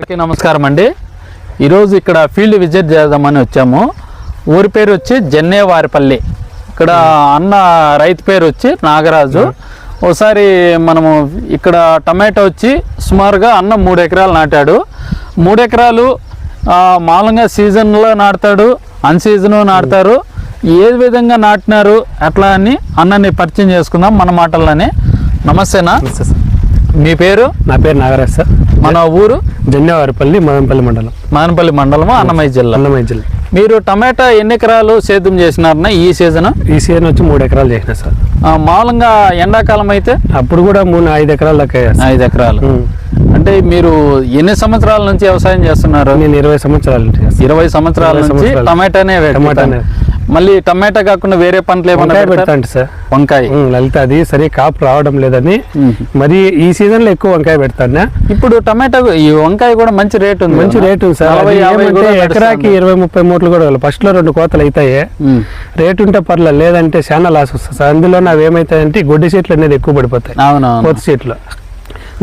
అందరికీ నమస్కారం అండి. ఈరోజు ఇక్కడ ఫీల్డ్ విజిట్ చేద్దామని వచ్చాము. ఊరి పేరు వచ్చి జన్నేవారిపల్లి. ఇక్కడ అన్న రైతు పేరు వచ్చి నాగరాజు. ఒకసారి మనము ఇక్కడ టమాటో వచ్చి సుమారుగా అన్న మూడు ఎకరాలు నాటాడు. మూడు ఎకరాలు మామూలుగా సీజన్లో నాటుతాడు అన్ సీజన్ నాటుతారు. ఏ విధంగా నాటినారు అట్లా అని అన్నని పరిచయం చేసుకుందాం మన మాటల్లోనే. నమస్తేనా నమస్తే సార్. మీ పేరు నా పేరు నాగరాజ్ సార్ మన ఊరు జన్యవారిపల్లి మదనపల్లి మండలం మదనపల్లి మండలము అన్నమయ్య జిల్లా అన్నమయ్య జిల్లా మీరు టమాటా ఎన్ని ఎకరాలు సేద్యం చేసినారన్న ఈ సీజన్ ఈ సీజన్ వచ్చి మూడు ఎకరాలు చేసిన సార్ మామూలుగా ఎండాకాలం అయితే అప్పుడు కూడా మూడు ఐదు ఎకరాలు దాకా. ఐదు ఎకరాలు. అంటే మీరు ఎన్ని సంవత్సరాల నుంచి వ్యవసాయం చేస్తున్నారు నేను ఇరవై సంవత్సరాల నుంచి. ఇరవై సంవత్సరాల నుంచి. టమాటానే. టమాటానే. మళ్ళీ టమాటా కాకుండా వేరే పంటలు ఏమన్నా వంకాయ పెడతారా? పెడతా సార్ వంకాయ లలిత అది సరే కాపు రావడం లేదని. మరి ఈ సీజన్లో ఎక్కువ వంకాయ పెడతాను ఇప్పుడు టమాటా ఈ వంకాయ కూడా మంచి రేట్ ఉంది మంచి? రేటు ఉంది సార్ ఎకరాకి. ఇరవై ముప్పై మూటలు కూడా ఫస్ట్లో రెండు కోతలు అవుతాయి. రేటు ఉంటే పర్లేదు లేదంటే చాలా లాస్ వస్తుంది సార్ అందులో అవి ఏమవుతాయంటే గొడ్డి సీట్లు అనేది ఎక్కువ పడిపోతాయి కొత్త సీట్లు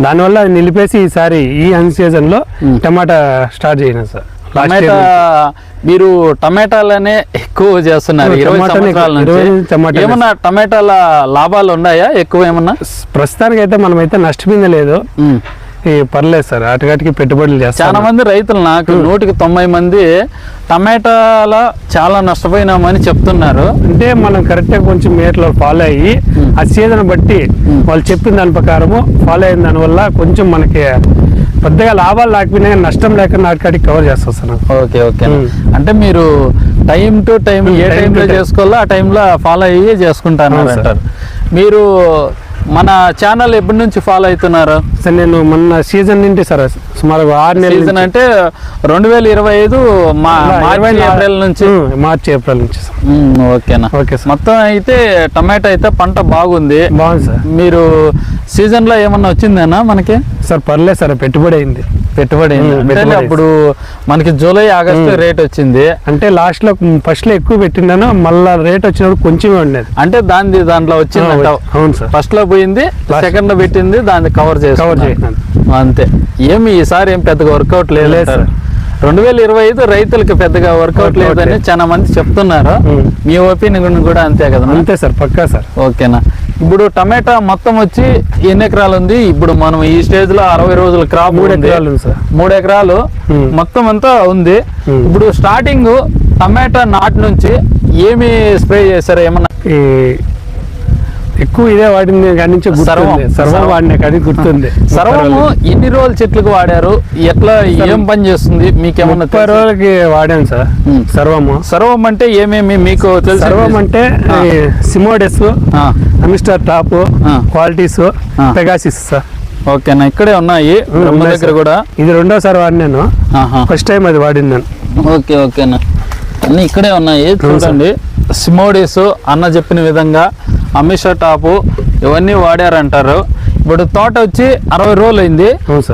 దానివల్ల నిలిపేసి ఈసారి ఈ అన్ సీజన్లో. టమాటా స్టార్ట్ చేయను సార్ టమాటా మీరు టమాటాలనే ఎక్కువ చేస్తున్నారు. ఇరవై సంవత్సరాల నుంచి. ఏమన్నా టమాటాల లాభాలు ఉన్నాయా? ఎక్కువ ఏమన్నా? ప్రస్తుతానికి అయితే మనమైతే నష్టపోయింది లేదు. పర్లేదు సార్ అటుగటికి పెట్టుబడులు చాలా చేస్తాను మంది రైతులు నాకు నూటికి తొంభై మంది టమాటాల చాలా నష్టపోయినామని చెప్తున్నారు. అంటే మనం కరెక్ట్గా కొంచెం మేట్లో ఫాలో అయ్యి. ఆ సీజన్ బట్టి. వాళ్ళు చెప్పిన దాని ప్రకారము ఫాలో అయిన దాని వల్ల కొంచెం మనకి పెద్దగా లాభాలు లేకపోయినా నష్టం లేకుండా అటుకాడికి కవర్ చేస్తాను ఓకే ఓకే. అంటే మీరు టైం టు టైం ఏ టైంలో. చేసుకోవాలో ఆ టైంలో ఫాలో అయ్యి చేసుకుంటాను. అంటారు మీరు మన ఛానల్ ఎప్పటి నుంచి ఫాలో అవుతున్నారు? సార్ నేను మొన్న సీజన్ నుండి సార్ సుమారు ఆరు నెలల సీజన్. అంటే రెండు వేల ఇరవై ఐదు మార్చి ఏప్రిల్ నుంచి. మార్చి ఏప్రిల్ నుంచి ఓకేనా? Okay sir. మొత్తం అయితే టమాటా అయితే పంట బాగుంది. బాగుంది సార్. మీరు సీజన్లో ఏమన్నా వచ్చిందేనా మనకి? సార్ పర్లేదు సార్ పెట్టుబడి అయింది. పెట్టుబడి పెట్టుబడి. అప్పుడు మనకి జూలై ఆగస్టు. రేట్ వచ్చింది. అంటే లాస్ట్లో ఫస్ట్లో ఎక్కువ పెట్టినాను మళ్ళా రేట్ వచ్చినప్పుడు కొంచెమే ఉండేది. అంటే దాని దాంట్లో వచ్చింది. అవును సార్. ఫస్ట్లో పోయింది సెకండ్లో పెట్టింది దాన్ని కవర్ చేసి కవర్ అంతే. ఏమి ఈసారి ఏం పెద్దగా వర్కౌట్ లేదు అంటారు. రెండు వేల ఇరవై ఐదు రైతులకు పెద్దగా వర్కౌట్ లేదని లేదు. చాలా మంది చెప్తున్నారు. ఉమ్. మీ ఒపీనియన్ కూడా అంతే కదా అంతే సార్ పక్కా సార్. ఓకేనా. ఇప్పుడు టమాటా మొత్తం వచ్చి ఎన్ని ఎకరాలు ఉంది? ఇప్పుడు మనం ఈ స్టేజ్లో అరవై రోజుల క్రాప్ మూడు. ఎకరాలు సార్. మూడు ఎకరాలు ఉమ్. మొత్తం అంతా ఉంది. ఉమ్. ఇప్పుడు స్టార్టింగ్ టమాటా నాటు నుంచి ఏమి స్ప్రే చేశారు? ఏమన్నా ఎక్కువ ఇదే వాడింది నుంచి సర్వం. వాడిన కాడి గుర్తుంది. సర్వము ఎన్ని రోజులు చెట్లకు వాడారు. ఎట్లా ఏం పని చేస్తుంది? మీకేమన్నా ముప్పై? రోజులకి వాడాను సార్. సర్వము. సర్వం అంటే ఏమేమి మీకు తెలుసు? సర్వం అంటే సిమోడెస్ Amistar top. Qualities. Pegasus sir. ఓకేనా ఇక్కడే ఉన్నాయి. దగ్గర. కూడా. ఇది రెండోసారి వాడినాను. ఫస్ట్ టైం అది వాడినాను ఓకే ఓకేనా అన్ని. ఇక్కడే ఉన్నాయి. చూడండి. సిమోడీస్ అన్న చెప్పిన విధంగా అమిషా టాపు ఇవన్నీ వాడారంటారు. ఇప్పుడు తోట వచ్చి అరవై రోజులు అయింది.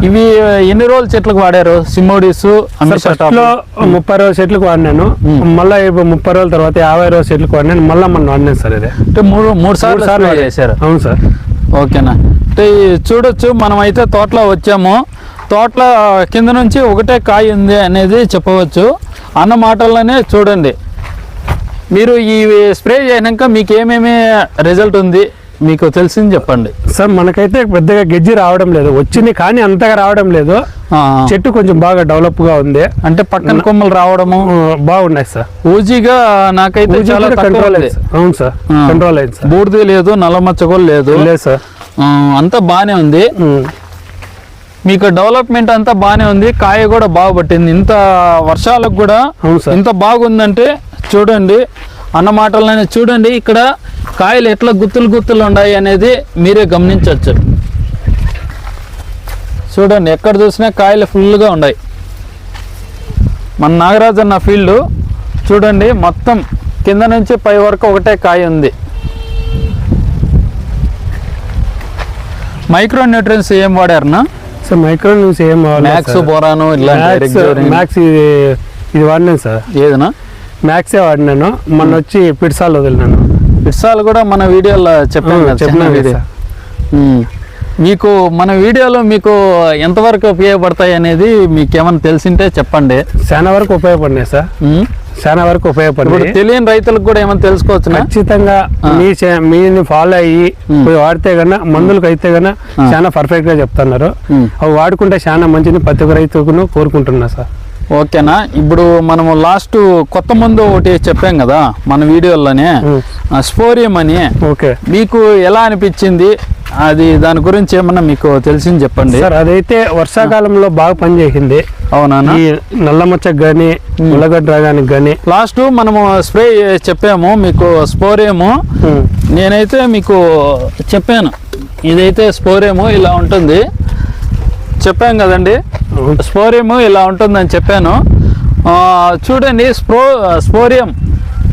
ఇవి ఎన్ని రోజులు చెట్లకు వాడారు? సిమోడీస్ ముప్పై రోజుల చెట్లకు వాడినాను. మళ్ళీ ఇప్పుడు ముప్పై రోజుల తర్వాత యాభై రోజుల చెట్లకు వాడినాను. మళ్ళీ మొన్న వాడినాను సార్ ఇది. అంటే మూడు మూడు సార్లు సార్లు. చేశారు అవును సార్. ఓకేనా? అంటే చూడొచ్చు మనం అయితే తోటలో వచ్చాము. తోటలో కింద నుంచి ఒకటే కాయ ఉంది అనేది చెప్పవచ్చు. అన్న మాటల్లోనే చూడండి. మీరు ఈ స్ప్రే చేసినాక మీకు ఏమేమి రిజల్ట్ ఉంది? మీకు తెలిసింది చెప్పండి. సార్ మనకైతే పెద్దగా గెజ్జి రావడం లేదు. వచ్చింది కానీ అంతగా రావడం లేదు. చెట్టు కొంచెం బాగా డెవలప్గా ఉంది. అంటే పక్కన కొమ్మలు రావడము? బాగున్నాయి సార్. ఊజీగా నాకైతే చాలా కంట్రోల్. అవును సార్. కంట్రోల్ అయింది సార్. బూడిద లేదు నల్లమచ్చ కూడా లేదు. లేదు సార్. అంతా బాగానే ఉంది. మీకు డెవలప్మెంట్ అంతా బాగానే ఉంది. కాయ కూడా బాగా పట్టింది. ఇంత వర్షాలకు కూడా అవును సార్. ఇంత బాగుందంటే చూడండి అన్న మాటలనే చూడండి. ఇక్కడ కాయలు ఎట్లా గుత్తులు గుత్తులు ఉన్నాయి అనేది మీరే గమనించవచ్చు. చూడండి ఎక్కడ చూసినా కాయలు ఫుల్గా ఉన్నాయి. మన నాగరాజ్ అన్న ఫీల్డ్ చూడండి మొత్తం కింద నుంచి పై వరకు ఒకటే కాయ ఉంది. మైక్రో న్యూట్రియన్స్ ఏం వాడారనా సార్ మైక్రో న్యూస్ ఏం మ్యాక్స్ బోరాను ఇలాంటి మ్యాక్స్ ఇది ఇది వాడినాను సార్. ఏదనా మ్యాక్సే వాడినాను మొన్న వచ్చి పిడ్సాల్ వదిలినాను. పిట్సాలు కూడా మన వీడియోలో చెప్పాను చెప్పినా. మీకు మన వీడియోలో మీకు ఎంతవరకు ఉపయోగపడతాయి అనేది మీకు ఏమైనా తెలిసింటే చెప్పండి. చాలా వరకు ఉపయోగపడినాయి సార్. చాలా వరకు ఇప్పుడు ఉపయోగపడినాయి తెలియని రైతులకు కూడా ఏమైనా తెలుసుకోవచ్చునా? ఖచ్చితంగా మీ మీని ఫాలో అయ్యి వాడితే కన్నా మందులకు అయితే కన్నా చాలా పర్ఫెక్ట్గా చెప్తున్నారు. అవి వాడుకుంటే చాలా మంచిది ప్రతి ఒక్క రైతుకును కోరుకుంటున్నా సార్. ఓకేనా? ఇప్పుడు మనము లాస్ట్ కొత్త మందు ఒకటి చెప్పాం కదా మన వీడియోలోనే స్పోరియం అని. ఓకే. మీకు ఎలా అనిపించింది? అది దాని గురించి ఏమన్నా మీకు తెలిసింది చెప్పండి. సార్ అదైతే వర్షాకాలంలో బాగా పనిచేసింది. అవునా ఈ నల్ల మచ్చకు కానీ ఉల్లగడ్డ రాగానికి కానీ లాస్ట్ మనము స్ప్రే చెప్పాము మీకు స్పోరేము నేనైతే మీకు చెప్పాను ఇదైతే స్పోరేము ఇలా ఉంటుంది. చెప్పాం కదండి. స్పోరియం ఇలా ఉంటుందని చెప్పాను. చూడండి స్ప్రో స్పోరియం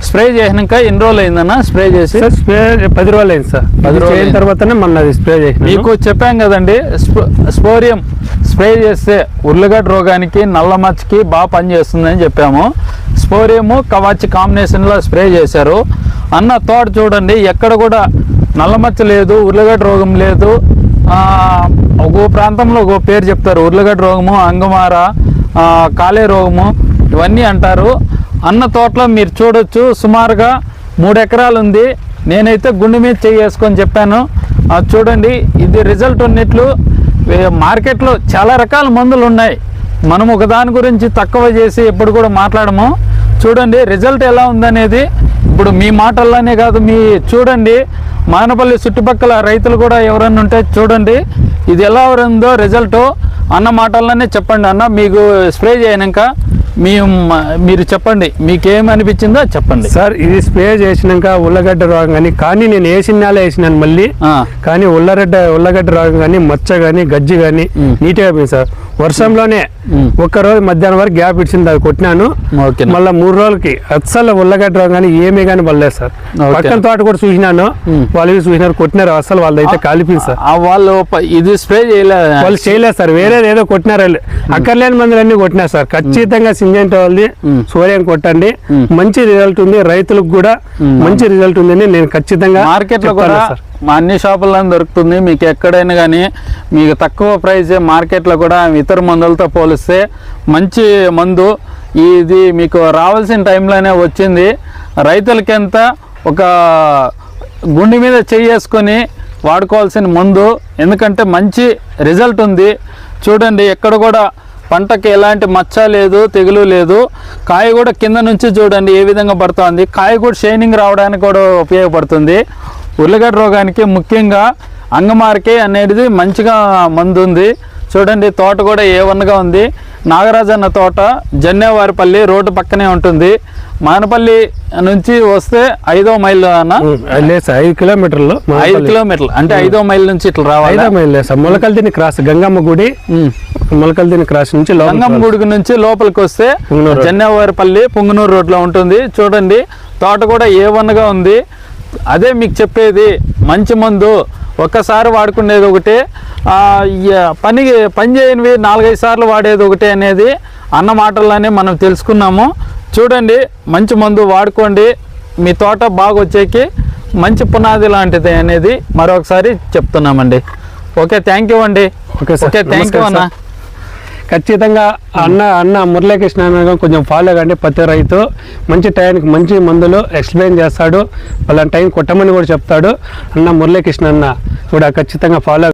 స్ప్రే చేసినాక ఎన్ని రోజులు అయిందన్న? స్ప్రే చేసి? స్ప్రే పది రోజులు అయింది సార్. పది రోజులు అయింది. తర్వాతనే మన అది స్ప్రే చేసిన మీకు చెప్పాం కదండి స్పో- స్పోరియం స్ప్రే చేస్తే ఉర్లగడ్డ రోగానికి నల్ల మచ్చకి బాగా పనిచేస్తుందని చెప్పాము. స్పోరియము కవాచి కాంబినేషన్లో స్ప్రే చేశారు. అన్న తోట చూడండి ఎక్కడ కూడా నల్ల మచ్చ లేదు ఉర్లగడ్డ రోగం లేదు. ఒక్కో ప్రాంతంలో ఒక్కో పేరు చెప్తారు. ఉర్లగడ్డ రోగము అంగమార కాలే రోగము ఇవన్నీ అంటారు. అన్న తోటలో మీరు చూడొచ్చు సుమారుగా మూడు ఎకరాలు ఉంది నేనైతే గుండె మీద చేసుకొని వేసుకొని చెప్పాను. అది చూడండి ఇది రిజల్ట్ ఉన్నట్లు మార్కెట్లో చాలా రకాల మందులు ఉన్నాయి. మనం ఒక దాని గురించి తక్కువ చేసి ఎప్పుడు కూడా మాట్లాడము. చూడండి రిజల్ట్ ఎలా ఉందనేది. ఇప్పుడు మీ మాటల్లోనే కాదు మీ చూడండి మానపల్లి చుట్టుపక్కల రైతులు కూడా ఎవరన్నా ఉంటే చూడండి. ఇది ఎలా ఉందో రిజల్ట్ అన్న మాటల్లోనే చెప్పండి అన్న. మీకు స్ప్రే చేయనాక మీ మీరు చెప్పండి. మీకేం అనిపించిందో చెప్పండి. సార్ ఇది స్ప్రే చేసినాక ఉల్లగడ్డ రోగం కానీ కానీ నేను వేసిన నెల వేసినాను మళ్ళీ. కానీ ఉల్లగడ్డ ఉల్లగడ్డ రోగం కానీ మచ్చ కానీ గజ్జి కానీ. నీట్గా సార్. వర్షంలోనే. ఒక్క రోజు మధ్యాహ్నం వరకు గ్యాప్ ఇచ్చింది అది కొట్టినాను. ఓకే మళ్ళీ మూడు రోజులకి అస్సలు ఉల్లగడ్డ కానీ ఏమీ కానీ పడలేదు సార్. పక్కన తోట కూడా చూసినాను. వాళ్ళు చూసినారు కొట్టినారు అసలు వాళ్ళు అయితే కాలిపోయింది సార్. వాళ్ళు ఇది స్ప్రే చేయలే వాళ్ళు చేయలేదు సార్ వేరేది ఏదో కొట్టినారు వాళ్ళు. అక్కర్లేని మందులు అన్ని కొట్టినారు సార్. ఖచ్చితంగా సింజెంట్ వాళ్ళది. సూర్యం కొట్టండి. మంచి రిజల్ట్ ఉంది రైతులకు కూడా మంచి రిజల్ట్ ఉందని నేను ఖచ్చితంగా మార్కెట్లో కూడా మా అన్ని షాపుల్లో దొరుకుతుంది. మీకు ఎక్కడైనా కానీ మీకు తక్కువ ప్రైస్ మార్కెట్లో కూడా ఇతర మందులతో పోలిస్తే మంచి మందు. ఇది మీకు రావాల్సిన టైంలోనే వచ్చింది. రైతులకి ఎంత ఒక గుండె మీద చేసుకొని వాడుకోవాల్సిన మందు. ఎందుకంటే మంచి రిజల్ట్ ఉంది. చూడండి ఎక్కడ కూడా పంటకి ఎలాంటి మచ్చ లేదు తెగులు లేదు. కాయ కూడా కింద నుంచి చూడండి ఏ విధంగా పడుతుంది. కాయ కూడా షైనింగ్ రావడానికి కూడా ఉపయోగపడుతుంది. ఉర్లగడ్డ రోగానికి ముఖ్యంగా అంగమార్కే అనేది మంచిగా మందు ఉంది చూడండి తోట కూడా ఏ వన్గా ఉంది. నాగరాజన్న తోట జన్నేవారిపల్లి రోడ్డు పక్కనే ఉంటుంది. మానపల్లి నుంచి వస్తే ఐదో మైల్ అన్న. ఐదు కిలోమీటర్లు ఐదు. కిలోమీటర్లు అంటే ఐదో మైల్ నుంచి ఇట్లా రావాలి? ఐదో మైల్ మొలకల్దిని క్రాస్ గంగమ్మ గుడి మొలకల్దిని క్రాస్ నుంచి గంగమ్మ. గుడికి నుంచి లోపలికి వస్తే. జన్నేవారిపల్లి పుంగనూరు రోడ్లో ఉంటుంది. చూడండి తోట కూడా ఏ వన్గా ఉంది. అదే మీకు చెప్పేది మంచి మందు ఒక్కసారి వాడుకునేది ఒకటి పని పని చేయనివి నాలుగైదు సార్లు వాడేది ఒకటి అనేది అన్న మాటల్లోనే మనం తెలుసుకున్నాము చూడండి మంచి మందు వాడుకోండి మీ తోట బాగా వచ్చేకి మంచి పునాది లాంటిది అనేది మరొకసారి చెప్తున్నామండి ఓకే థ్యాంక్ యూ అండి ఓకే. ఓకే థ్యాంక్ యూ అన్న. ఖచ్చితంగా అన్న అన్న మురళీకృష్ణ అన్న కొంచెం ఫాలో కండి ప్రతి రైతు. మంచి టైంకి మంచి మందులు ఎక్స్ప్లెయిన్ చేస్తాడు. వాళ్ళ టైం కొట్టమని కూడా చెప్తాడు. అన్న మురళీకృష్ణ అన్న కూడా ఖచ్చితంగా ఫాలో